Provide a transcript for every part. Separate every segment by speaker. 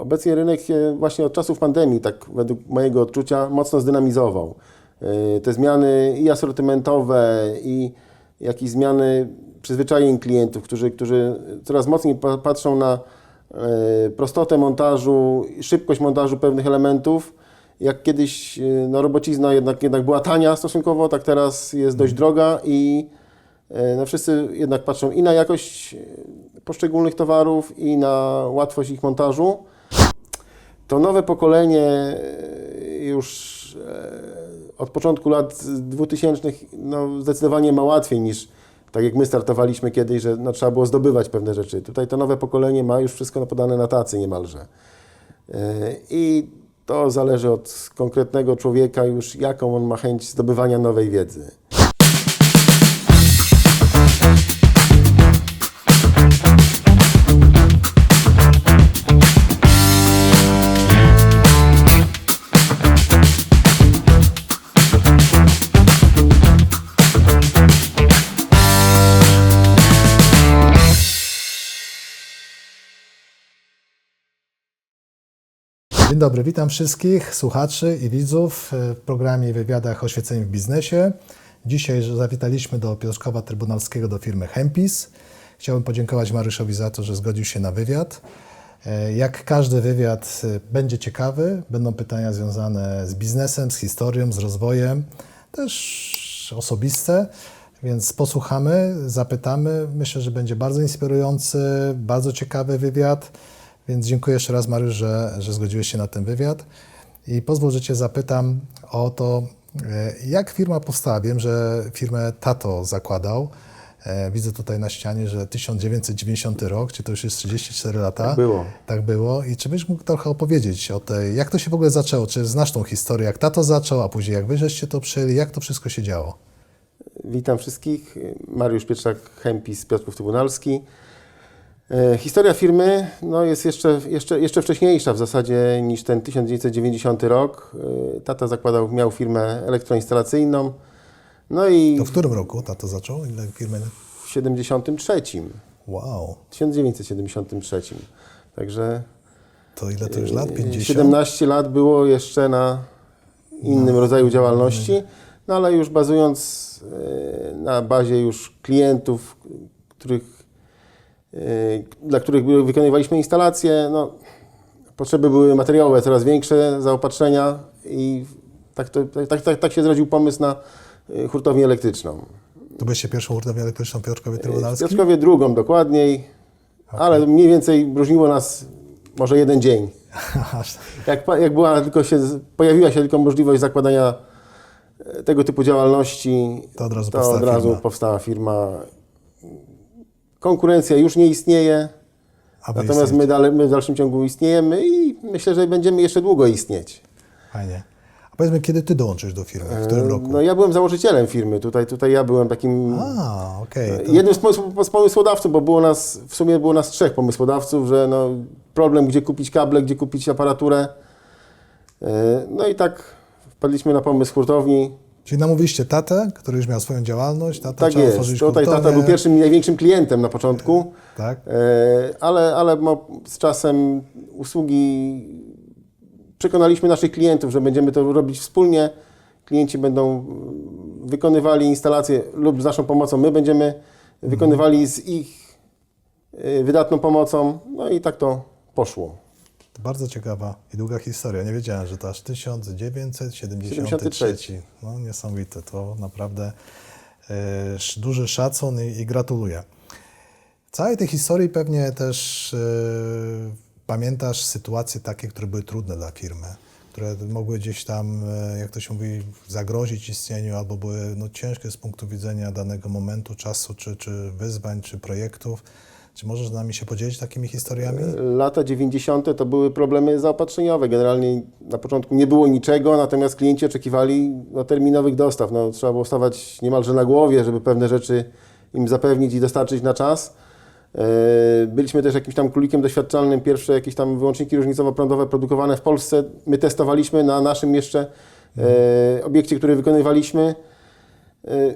Speaker 1: obecnie rynek się właśnie od czasów pandemii, tak według mojego odczucia, mocno zdynamizował. E, Te zmiany i asortymentowe, i jakieś zmiany przyzwyczajeń klientów, którzy, którzy coraz mocniej pa- patrzą na e, prostotę montażu, szybkość montażu pewnych elementów. Jak kiedyś e, no, robocizna jednak, jednak była tania stosunkowo, tak teraz jest dość droga i no, wszyscy jednak patrzą i na jakość poszczególnych towarów, i na łatwość ich montażu. To nowe pokolenie e, już e, od początku lat 2000 no, zdecydowanie ma łatwiej niż tak jak my startowaliśmy kiedyś, że no, trzeba było zdobywać pewne rzeczy. Tutaj to nowe pokolenie ma już wszystko podane na tacy niemalże. E, I to zależy od konkretnego człowieka już, jaką on ma chęć zdobywania nowej wiedzy.
Speaker 2: Dobry, witam wszystkich słuchaczy i widzów w programie Wywiadach Oświeceń w biznesie. Dzisiaj zawitaliśmy do Piotrkowa Trybunalskiego do firmy Hempis. Chciałbym podziękować Mariuszowi za to, że zgodził się na wywiad. E, Jak każdy wywiad e, będzie ciekawy, będą pytania związane z biznesem, z historią, z rozwojem, też osobiste, więc posłuchamy, zapytamy. Myślę, że będzie bardzo inspirujący, bardzo ciekawy wywiad. Więc dziękuję jeszcze raz, Mariusz, że, że zgodziłeś się na ten wywiad. I pozwól, że Cię zapytam o to, e, jak firma powstała. Wiem, że firmę Tato zakładał. E, Widzę tutaj na ścianie, że 1990 rok, czy to już jest 34 lata.
Speaker 1: Tak było.
Speaker 2: Tak było. I czy byś mógł trochę opowiedzieć o tej, jak to się w ogóle zaczęło? Czy znasz tą historię, jak Tato zaczął, a później jak Wy żeście to przyjęli, jak to wszystko się działo?
Speaker 1: Witam wszystkich. Mariusz Pietrzak, Hempis, Piotrków Trybunalski. E, Historia firmy no, jest jeszcze, jeszcze, jeszcze wcześniejsza w zasadzie niż ten 1990 rok. E, Tata zakładał, miał firmę elektroinstalacyjną. No i
Speaker 2: To w którym roku Tato zaczął? Ile firmy?
Speaker 1: w 73,
Speaker 2: Wow,
Speaker 1: 1973. Także
Speaker 2: to ile to już lat?
Speaker 1: e,
Speaker 2: 50?
Speaker 1: 17 lat było jeszcze na innym rodzaju działalności, no ale już bazując e, na bazie już klientów, których, e, dla których wykonywaliśmy instalacje, no, potrzeby były materiałowe coraz większe, zaopatrzenia i tak, to, tak, tak, tak się zrodził pomysł na e, hurtownię elektryczną.
Speaker 2: To byliście pierwszą hurtownię elektryczną w Piotrkowie
Speaker 1: W
Speaker 2: Trybunalskim?
Speaker 1: Piotrkowie drugą dokładniej, ale mniej więcej różniło nas może jeden dzień. Jak, jak była tylko się, pojawiła się tylko możliwość zakładania tego typu działalności,
Speaker 2: To od razu
Speaker 1: to
Speaker 2: powstała
Speaker 1: od razu
Speaker 2: firma.
Speaker 1: powstała firma. Konkurencja już nie istnieje, natomiast my, dalej, my w dalszym ciągu istniejemy i myślę, że będziemy jeszcze długo istnieć.
Speaker 2: Fajnie. A powiedzmy, kiedy ty dołączysz do firmy? W którym roku?
Speaker 1: No ja byłem założycielem firmy, tutaj, tutaj ja byłem takim
Speaker 2: A, okej. to-
Speaker 1: Jednym z pomysł- z pomysłodawców, bo było nas, w sumie było nas trzech pomysłodawców, że no, problem, gdzie kupić kable, gdzie kupić aparaturę. E, No i tak wpadliśmy na pomysł hurtowni.
Speaker 2: Czyli namówiliście tatę, który już miał swoją działalność, tata
Speaker 1: Tak jest. Tutaj tata był pierwszym i największym klientem na początku,
Speaker 2: Tak?
Speaker 1: e, ale, ale z czasem usługi przekonaliśmy naszych klientów, że będziemy to robić wspólnie. Klienci będą wykonywali instalacje lub z naszą pomocą my będziemy wykonywali z ich y, wydatną pomocą. No i tak to poszło.
Speaker 2: Bardzo ciekawa i długa historia. Nie wiedziałem, że to aż 1973.
Speaker 1: 73.
Speaker 2: No niesamowite. To naprawdę sz- duży szacun i, i gratuluję. W całej tej historii pewnie też e, pamiętasz sytuacje takie, które były trudne dla firmy, które mogły gdzieś tam, e, jak to się mówi, zagrozić istnieniu albo były no, ciężkie z punktu widzenia danego momentu, czasu, czy, czy wyzwań, czy projektów. Czy możesz z nami się podzielić takimi historiami?
Speaker 1: Lata 90. to były problemy zaopatrzeniowe. Generalnie na początku nie było niczego, natomiast klienci oczekiwali no, terminowych dostaw. No, trzeba było stawać niemalże na głowie, żeby pewne rzeczy im zapewnić i dostarczyć na czas. E, Byliśmy też jakimś tam królikiem doświadczalnym. Pierwsze jakieś tam wyłączniki różnicowo-prądowe produkowane w Polsce my testowaliśmy na naszym jeszcze e, obiekcie, który wykonywaliśmy. E,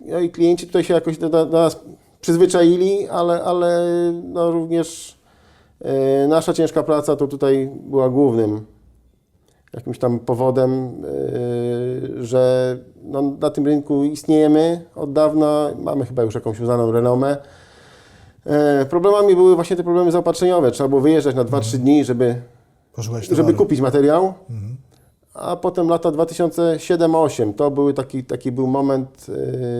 Speaker 1: No i klienci tutaj się jakoś do, do nas przyzwyczaili, ale, ale no również E, Nasza ciężka praca to tutaj była głównym jakimś tam powodem, e, że no, na tym rynku istniejemy od dawna, mamy chyba już jakąś uznaną renomę. E, Problemami były właśnie te problemy zaopatrzeniowe. Trzeba było wyjeżdżać na 2-3 dni, żeby, żeby kupić materiał. A potem lata 2007-2008 to były taki, taki był moment,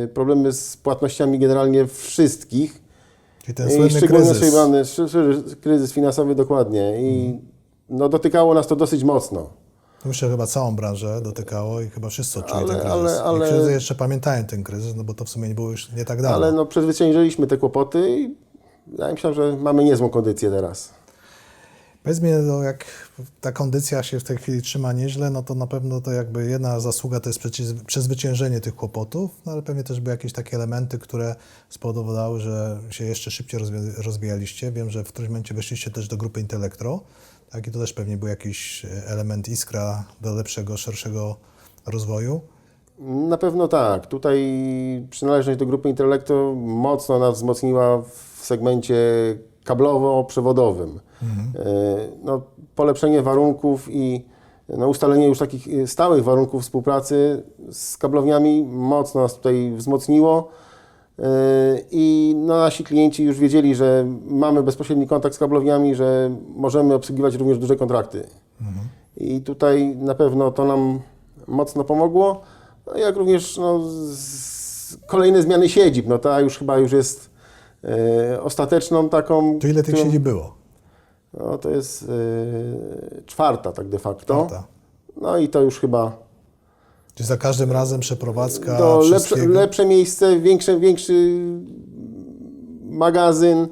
Speaker 1: e, problemy z płatnościami generalnie wszystkich.
Speaker 2: Czyli ten
Speaker 1: I
Speaker 2: słynny
Speaker 1: szczególnie
Speaker 2: kryzys.
Speaker 1: kryzys finansowy dokładnie. I no, dotykało nas to dosyć mocno.
Speaker 2: Myślę, że chyba całą branżę dotykało i chyba wszyscy odczuli
Speaker 1: Ale-
Speaker 2: ten kryzys.
Speaker 1: ale- ale-
Speaker 2: Niektórzy jeszcze pamiętają ten kryzys, no bo to w sumie nie było już nie tak dawno.
Speaker 1: Ale no, przezwyciężyliśmy te kłopoty i ja myślę, że mamy niezłą kondycję teraz.
Speaker 2: Powiedz mi, no jak ta kondycja się w tej chwili trzyma nieźle, no to na pewno to jakby jedna zasługa to jest przezwyciężenie tych kłopotów, no ale pewnie też były jakieś takie elementy, które spowodowały, że się jeszcze szybciej rozwi- rozwijaliście. Wiem, że w którymś momencie weszliście też do grupy Intelektro, tak? I to też pewnie był jakiś e, element iskra do lepszego, szerszego rozwoju.
Speaker 1: Na pewno tak. Tutaj przynależność do grupy Intellecto mocno nas wzmocniła w segmencie kablowo-przewodowym. E, No, polepszenie warunków i no, ustalenie już takich e, stałych warunków współpracy z kablowniami mocno nas tutaj wzmocniło. E, I no, nasi klienci już wiedzieli, że mamy bezpośredni kontakt z kablowniami, że możemy obsługiwać również duże kontrakty. I tutaj na pewno to nam mocno pomogło. No, jak również no, kolejne zmiany siedzib. No ta już chyba już jest e, ostateczną taką.
Speaker 2: To ile tych
Speaker 1: którą-
Speaker 2: siedzib było?
Speaker 1: No, to jest e, czwarta tak de facto.
Speaker 2: Czwarta.
Speaker 1: No i to już chyba
Speaker 2: Czy za każdym razem przeprowadzka
Speaker 1: to lepsze,
Speaker 2: wszystkiego?
Speaker 1: lepsze miejsce, większy, większy magazyn,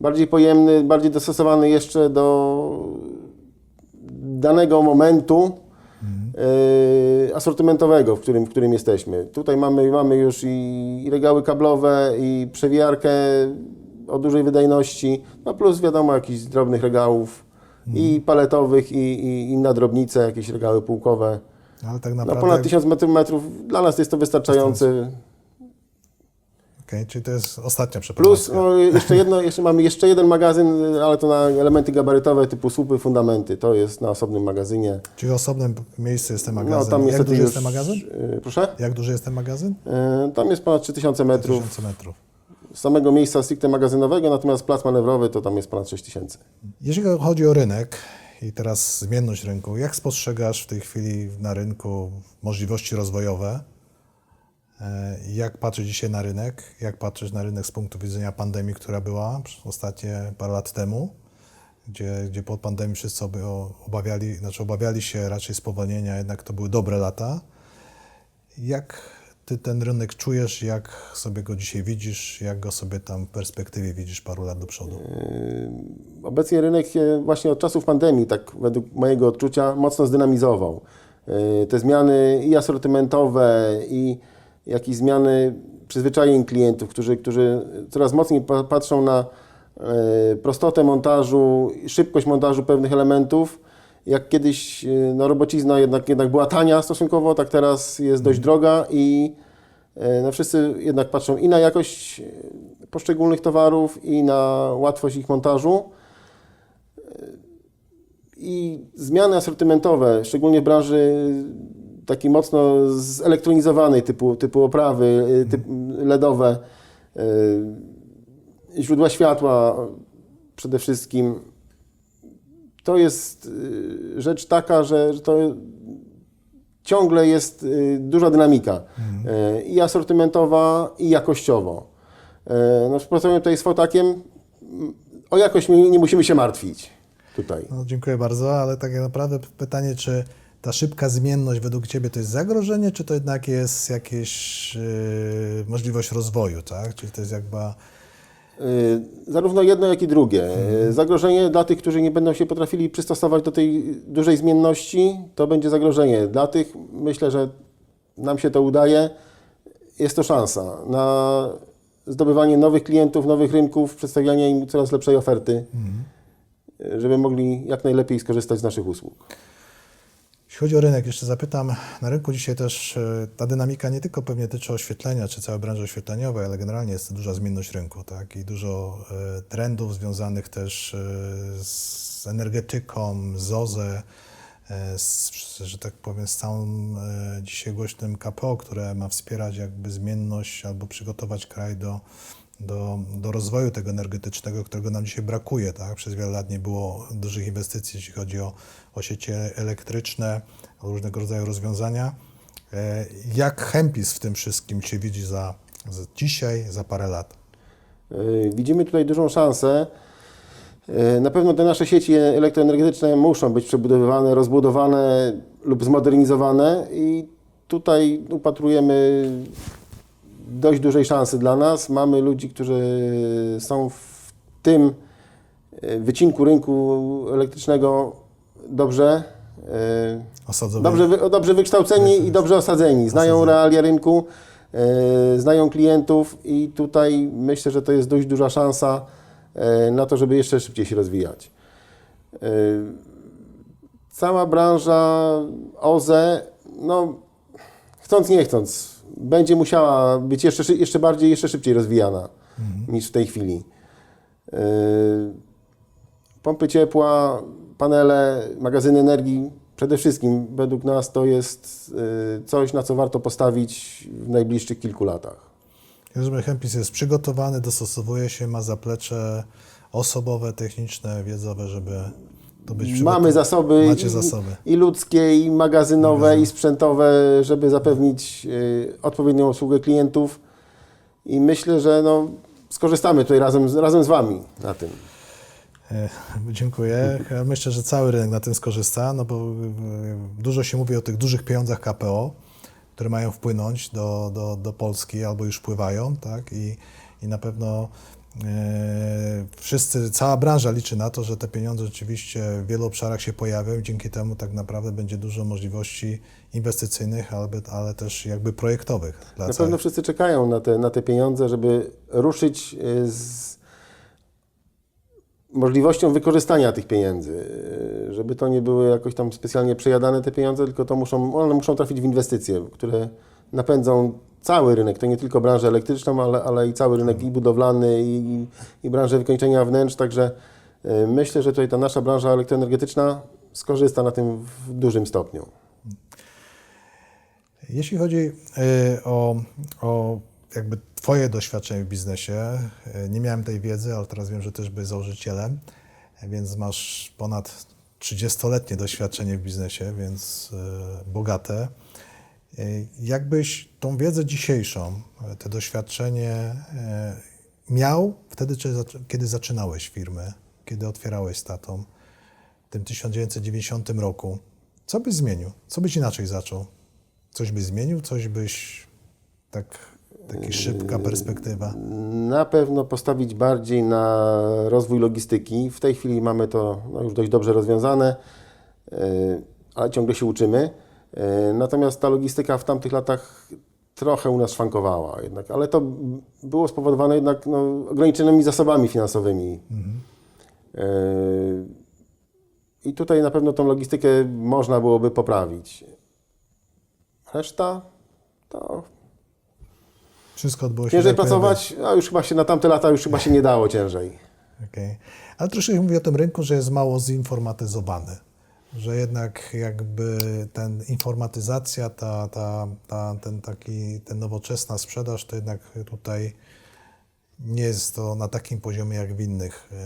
Speaker 1: bardziej pojemny, bardziej dostosowany jeszcze do danego momentu e, asortymentowego, w którym, w którym jesteśmy. Tutaj mamy, mamy już i, i regały kablowe, i przewijarkę o dużej wydajności, no plus wiadomo jakichś drobnych regałów i paletowych, i, i, i na drobnice, jakieś regały półkowe.
Speaker 2: Ale tak
Speaker 1: No
Speaker 2: naprawdę...
Speaker 1: ponad 1000 metrów, dla nas jest to wystarczające.
Speaker 2: Okej, czyli to jest ostatnia przeprowadzka.
Speaker 1: Plus no, jeszcze, jedno, jeszcze mamy jeszcze jeden magazyn, ale to na elementy gabarytowe typu słupy, fundamenty. To jest na osobnym magazynie.
Speaker 2: Czyli osobne miejsce jest ten magazyn.
Speaker 1: No tam
Speaker 2: Jak duży
Speaker 1: już...
Speaker 2: jest ten magazyn?
Speaker 1: y, Proszę?
Speaker 2: Jak duży jest ten magazyn?
Speaker 1: Y, Tam jest ponad 3000 metrów
Speaker 2: 1000 metrów.
Speaker 1: Samego miejsca stricte magazynowego, natomiast plac manewrowy to tam jest ponad 6000.
Speaker 2: Jeśli chodzi o rynek i teraz zmienność rynku, jak spostrzegasz w tej chwili na rynku możliwości rozwojowe? E, Jak patrzysz dzisiaj na rynek? Jak patrzysz na rynek z punktu widzenia pandemii, która była ostatnie parę lat temu, gdzie, gdzie po pandemii wszyscy obawiali, znaczy obawiali się raczej spowolnienia, jednak to były dobre lata. Jak ty ten rynek czujesz, jak sobie go dzisiaj widzisz, jak go sobie tam w perspektywie widzisz paru lat do przodu?
Speaker 1: Obecnie rynek właśnie od czasów pandemii, tak według mojego odczucia, mocno zdynamizował. Y, Te zmiany i asortymentowe, i jakieś zmiany przyzwyczajeń klientów, którzy, którzy coraz mocniej pa- patrzą na e, prostotę montażu, szybkość montażu pewnych elementów. Jak kiedyś e, no, robocizna jednak, jednak była tania stosunkowo, tak teraz jest dość droga i e, no, wszyscy jednak patrzą i na jakość e, poszczególnych towarów, i na łatwość ich montażu. I zmiany asortymentowe, szczególnie w branży takiej mocno zelektronizowanej, typu, typu oprawy y, typ LEDowe, źródła światła przede wszystkim. To jest y, rzecz taka, że, to ciągle jest y, duża dynamika y, i asortymentowa, i jakościowo. No, współpracujemy tutaj z Fotakiem. O jakość nie musimy się martwić tutaj.
Speaker 2: No, dziękuję bardzo, ale tak naprawdę pytanie, czy ta szybka zmienność według Ciebie to jest zagrożenie, czy to jednak jest jakaś yy, możliwość rozwoju, tak? Czyli to jest jakby...
Speaker 1: Y, Zarówno jedno, jak i drugie. Y, Zagrożenie dla tych, którzy nie będą się potrafili przystosować do tej dużej zmienności, to będzie zagrożenie. Dla tych myślę, że nam się to udaje. Jest to szansa na zdobywanie nowych klientów, nowych rynków, przedstawianie im coraz lepszej oferty, y, żeby mogli jak najlepiej skorzystać z naszych usług.
Speaker 2: Jeśli chodzi o rynek, jeszcze zapytam, na rynku dzisiaj też e, ta dynamika nie tylko pewnie tyczy oświetlenia, czy całej branży oświetleniowej, ale generalnie jest duża zmienność rynku, tak? I dużo e, trendów związanych też e, z energetyką, z OZE, z, że tak powiem, z całym dzisiaj głośnym KPO, które ma wspierać jakby zmienność albo przygotować kraj do, do, do rozwoju tego energetycznego, którego nam dzisiaj brakuje. Tak? Przez wiele lat nie było dużych inwestycji, jeśli chodzi o, o siecie elektryczne, o różnego rodzaju rozwiązania. E, Jak Hempis w tym wszystkim się widzi za, za dzisiaj, za parę lat?
Speaker 1: Y, Widzimy tutaj dużą szansę. Y, Na pewno te nasze sieci elektroenergetyczne muszą być przebudowywane, rozbudowane lub zmodernizowane i tutaj upatrujemy dość dużej szansy dla nas. Mamy ludzi, którzy są w tym y, wycinku rynku elektrycznego dobrze,
Speaker 2: Osadzowy
Speaker 1: dobrze, dobrze wykształceni i dobrze osadzeni. Znają realia rynku, e, znają klientów i tutaj myślę, że to jest dość duża szansa e, na to, żeby jeszcze szybciej się rozwijać. E, cała branża OZE, no chcąc nie chcąc, będzie musiała być jeszcze, jeszcze bardziej, jeszcze szybciej rozwijana niż w tej chwili. E, pompy ciepła, panele, magazyny energii, przede wszystkim według nas to jest y, coś, na co warto postawić w najbliższych kilku latach.
Speaker 2: Rozumiem, Hempis jest przygotowany, dostosowuje się, ma zaplecze osobowe, techniczne, wiedzowe, żeby to być
Speaker 1: Mamy zasoby,
Speaker 2: Macie
Speaker 1: i,
Speaker 2: zasoby.
Speaker 1: i ludzkie, i magazynowe, i sprzętowe, żeby zapewnić y, odpowiednią obsługę klientów i myślę, że no, skorzystamy tutaj razem, z- razem z Wami na tym.
Speaker 2: E, Dziękuję. Ja myślę, że cały rynek na tym skorzysta, no bo e, dużo się mówi o tych dużych pieniądzach KPO, które mają wpłynąć do, do, do Polski albo już wpływają, tak? I, i na pewno wszyscy, cała branża liczy na to, że te pieniądze rzeczywiście w wielu obszarach się pojawią i dzięki temu tak naprawdę będzie dużo możliwości inwestycyjnych, ale, ale też jakby projektowych
Speaker 1: Na pewno wszyscy czekają na te, na te pieniądze, żeby ruszyć y, z możliwością wykorzystania tych pieniędzy, y, żeby to nie były jakoś tam specjalnie przejadane te pieniądze, tylko to muszą, one muszą trafić w inwestycje, które napędzą cały rynek, to nie tylko branżę elektryczną, ale, ale i cały rynek i budowlany, i, i branżę wykończenia wnętrz, także y, myślę, że tutaj ta nasza branża elektroenergetyczna skorzysta na tym w dużym stopniu.
Speaker 2: Jeśli chodzi y, o, o jakby Twoje doświadczenie w biznesie, y, nie miałem tej wiedzy, ale teraz wiem, że też byłeś założycielem, więc masz ponad 30-letnie doświadczenie w biznesie, więc bogate. Y, Jakbyś tą wiedzę dzisiejszą, y, to doświadczenie y, miał wtedy, kiedy zaczynałeś firmę, kiedy otwierałeś statą w tym 1990 roku, co byś zmienił? Co byś inaczej zaczął? Coś byś zmienił? Coś byś tak, taki szybka perspektywa?
Speaker 1: Na pewno postawić bardziej na rozwój logistyki. W tej chwili mamy to no, już dość dobrze rozwiązane, ale ciągle się uczymy. Yy, Natomiast ta logistyka w tamtych latach trochę u nas szwankowała jednak, ale to było spowodowane jednak no, ograniczonymi zasobami finansowymi. Yy, I tutaj na pewno tą logistykę można byłoby poprawić. Reszta to
Speaker 2: Wszystko odbyło się
Speaker 1: Ciężej
Speaker 2: tak,
Speaker 1: pracować, a już chyba się na tamte lata już chyba się nie dało ciężej.
Speaker 2: Okej. Ale troszkę się mówi o tym rynku, że jest mało zinformatyzowany. Że jednak jakby ten informatyzacja, ta, ta, ta, ten taki, ten nowoczesna sprzedaż, to jednak tutaj nie jest to na takim poziomie jak w innych e,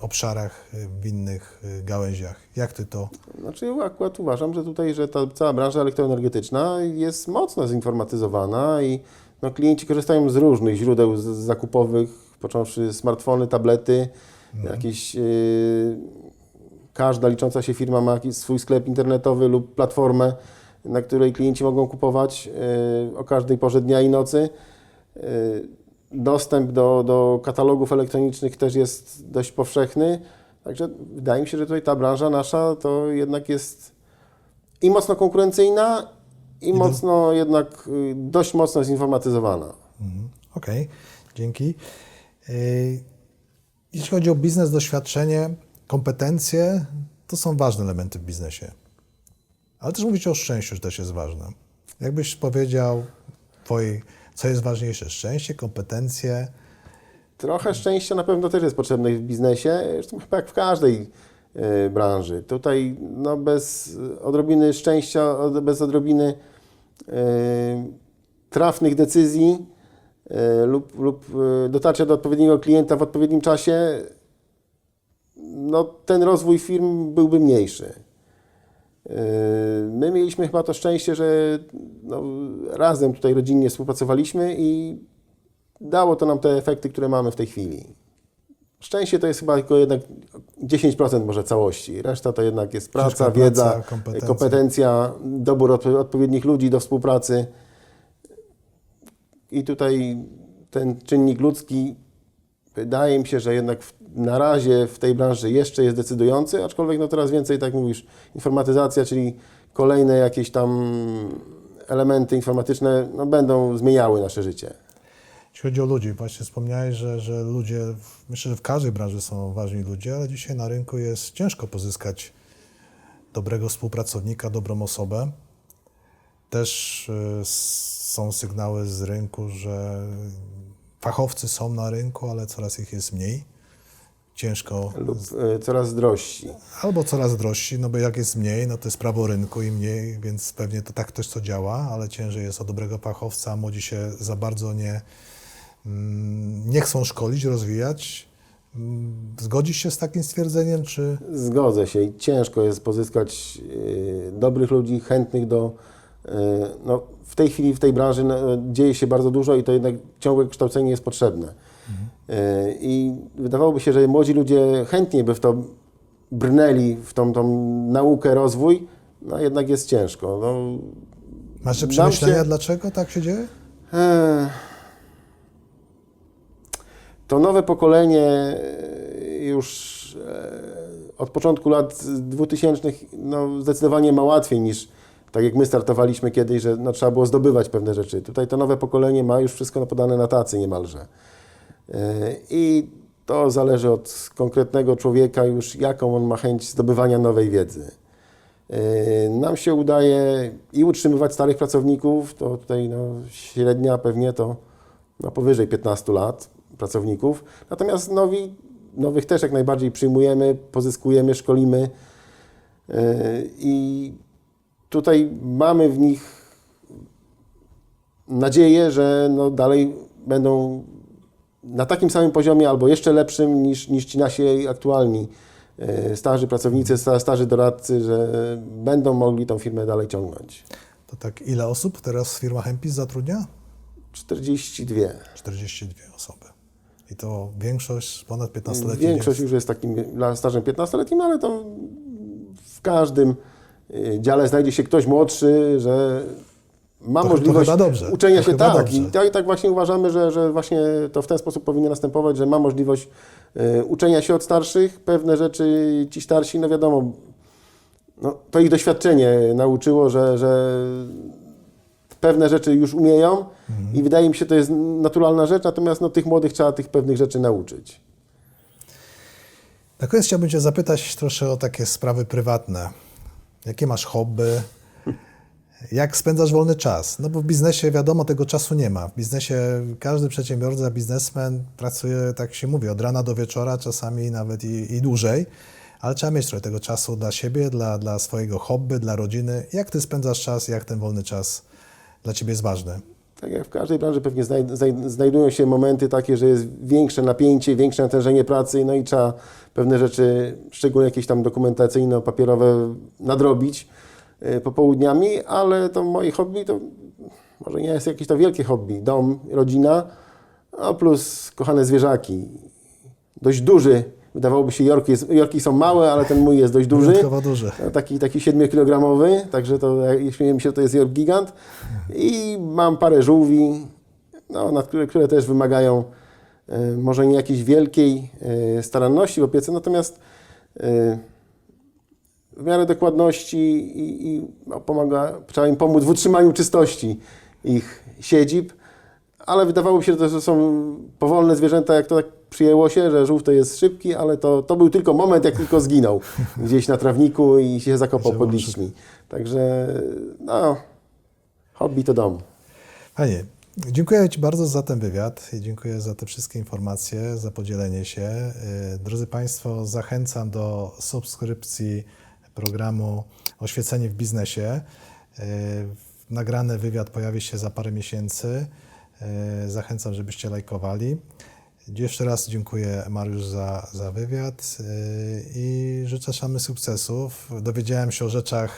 Speaker 2: obszarach, e, w innych e, gałęziach. Jak ty to
Speaker 1: Znaczy ja akurat uważam, że tutaj, że ta cała branża elektroenergetyczna jest mocno zinformatyzowana i no, klienci korzystają z różnych źródeł zakupowych, począwszy smartfony, tablety, jakieś... Yy, każda licząca się firma ma swój sklep internetowy lub platformę, na której klienci mogą kupować yy, o każdej porze dnia i nocy. Yy, Dostęp do, do katalogów elektronicznych też jest dość powszechny. Także wydaje mi się, że tutaj ta branża nasza to jednak jest i mocno konkurencyjna, i,
Speaker 2: do-
Speaker 1: mocno jednak y, dość mocno zinformatyzowana.
Speaker 2: Mhm. Okej, dzięki. Yy, Jeśli chodzi o biznes, doświadczenie, kompetencje, to są ważne elementy w biznesie. Ale też mówicie o szczęściu, że też jest ważne. Jakbyś powiedział, co jest ważniejsze, szczęście, kompetencje,
Speaker 1: Trochę szczęścia na pewno też jest potrzebne w biznesie, zresztą chyba jak w każdej e, branży. Tutaj no, bez odrobiny szczęścia, bez odrobiny e, trafnych decyzji e, lub, lub dotarcia do odpowiedniego klienta w odpowiednim czasie, no, ten rozwój firm byłby mniejszy. E, My mieliśmy chyba to szczęście, że no, razem tutaj rodzinnie współpracowaliśmy i dało to nam te efekty, które mamy w tej chwili. Szczęście to jest chyba tylko jednak 10% może całości. Reszta to jednak jest praca,
Speaker 2: Ciężka
Speaker 1: wiedza,
Speaker 2: praca, kompetencje.
Speaker 1: kompetencja, dobór odpo- odpowiednich ludzi do współpracy. I tutaj ten czynnik ludzki wydaje mi się, że jednak w, na razie w tej branży jeszcze jest decydujący, aczkolwiek no coraz więcej, tak mówisz, informatyzacja, czyli kolejne jakieś tam elementy informatyczne no, będą zmieniały nasze życie.
Speaker 2: Jeśli chodzi o ludzi, właśnie wspomniałeś, że, że ludzie, myślę, że w każdej branży są ważni ludzie, ale dzisiaj na rynku jest ciężko pozyskać dobrego współpracownika, dobrą osobę. Też y, są sygnały z rynku, że fachowcy są na rynku, ale coraz ich jest mniej. Ciężko,
Speaker 1: Lub e, coraz drożsi.
Speaker 2: albo coraz drożsi, no bo jak jest mniej, no to jest prawo rynku i mniej, więc pewnie to tak też to działa, ale ciężej jest o dobrego fachowca, młodzi się za bardzo nie, mm, nie chcą szkolić, rozwijać. Mm, Zgodzisz się z takim stwierdzeniem, czy
Speaker 1: Zgodzę się i ciężko jest pozyskać e, dobrych ludzi, chętnych do. e, no, w tej chwili w tej branży no, dzieje się bardzo dużo i to jednak ciągłe kształcenie jest potrzebne. E, I wydawałoby się, że młodzi ludzie chętnie by w to brnęli, w tą, tą naukę, rozwój, no jednak jest ciężko. No,
Speaker 2: masz przemyślenia,
Speaker 1: się-
Speaker 2: dlaczego tak się dzieje?
Speaker 1: Eee, To nowe pokolenie e, już e, od początku lat 2000 no, zdecydowanie ma łatwiej niż tak jak my startowaliśmy kiedyś, że no, trzeba było zdobywać pewne rzeczy. Tutaj to nowe pokolenie ma już wszystko podane na tacy niemalże. E, I to zależy od konkretnego człowieka już, jaką on ma chęć zdobywania nowej wiedzy. E, Nam się udaje i utrzymywać starych pracowników, to tutaj no, średnia pewnie to no, powyżej 15 lat pracowników. Natomiast nowi, nowych też jak najbardziej przyjmujemy, pozyskujemy, szkolimy E, i tutaj mamy w nich nadzieję, że no, dalej będą na takim samym poziomie albo jeszcze lepszym niż, niż ci nasi aktualni e, starzy pracownicy, sta- starzy doradcy, że będą mogli tą firmę dalej ciągnąć.
Speaker 2: To tak ile osób teraz firma Hempis zatrudnia?
Speaker 1: 42.
Speaker 2: 42 osoby. I to większość ponad 15-letnich.
Speaker 1: Większość już jest takim dla stażem 15-letnim, ale to w każdym dziale znajdzie się ktoś młodszy, że ma
Speaker 2: To- to
Speaker 1: możliwość
Speaker 2: chyba dobrze.
Speaker 1: uczenia
Speaker 2: To
Speaker 1: się tak.
Speaker 2: dobrze.
Speaker 1: I tak, tak właśnie uważamy, że, że właśnie to w ten sposób powinno następować, że ma możliwość y, uczenia się od starszych. Pewne rzeczy ci starsi, no wiadomo, no, to ich doświadczenie nauczyło, że, że pewne rzeczy już umieją
Speaker 2: Mhm.
Speaker 1: i wydaje mi się, to jest naturalna rzecz, natomiast no, tych młodych trzeba tych pewnych rzeczy nauczyć.
Speaker 2: Na koniec chciałbym Cię zapytać troszkę o takie sprawy prywatne. Jakie masz hobby? Jak spędzasz wolny czas? No bo w biznesie wiadomo, tego czasu nie ma. W biznesie każdy przedsiębiorca, biznesmen pracuje, tak się mówi, od rana do wieczora, czasami nawet i, i dłużej, ale trzeba mieć trochę tego czasu dla siebie, dla, dla swojego hobby, dla rodziny. Jak Ty spędzasz czas, jak ten wolny czas dla Ciebie jest ważny?
Speaker 1: Tak jak w każdej branży pewnie znaj, znaj, znajdują się momenty takie, że jest większe napięcie, większe natężenie pracy, no i trzeba pewne rzeczy, szczególnie jakieś tam dokumentacyjno-papierowe, nadrobić y, popołudniami, ale to moje hobby to może nie jest jakieś to wielkie hobby. Dom, rodzina, a plus kochane zwierzaki. Dość duży, wydawałoby się Jorki, jest, Jorki są małe, ale ten mój jest dość duży.
Speaker 2: Duży.
Speaker 1: No, Taki, taki 7-kilogramowy, także to śmieję mi się, to jest York Gigant. I mam parę żółwi, no, nad które, które też wymagają e, może nie jakiejś wielkiej e, staranności w opiece, natomiast e, w miarę dokładności i, i no, pomaga, trzeba im pomóc w utrzymaniu czystości ich siedzib, ale wydawało mi się, że to są powolne zwierzęta, jak to tak przyjęło się, że żółw to jest szybki, ale to, to był tylko moment, jak tylko zginął gdzieś na trawniku i się zakopał pod liśćmi. Także no, hobby to dom.
Speaker 2: Panie, dziękuję Ci bardzo za ten wywiad i dziękuję za te wszystkie informacje, za podzielenie się. Y, Drodzy Państwo, zachęcam do subskrypcji programu Oświecenie w biznesie. Y, Nagrany wywiad pojawi się za parę miesięcy. Y, Zachęcam, żebyście lajkowali. Jeszcze raz dziękuję Mariusz za, za wywiad y, i życzę szamy sukcesów. Dowiedziałem się o rzeczach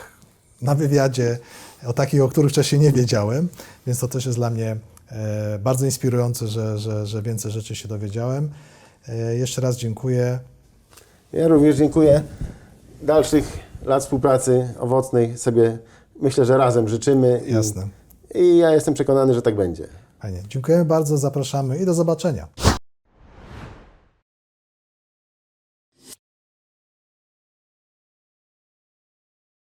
Speaker 2: na wywiadzie, o takich, o których wcześniej nie wiedziałem, więc to też jest dla mnie e, bardzo inspirujące, że, że, że więcej rzeczy się dowiedziałem. E, jeszcze raz dziękuję.
Speaker 1: Ja również dziękuję. Dalszych lat współpracy owocnej sobie myślę, że razem życzymy. i-
Speaker 2: Jasne.
Speaker 1: I ja jestem przekonany, że tak będzie.
Speaker 2: Fajnie. Dziękujemy bardzo, zapraszamy i do zobaczenia.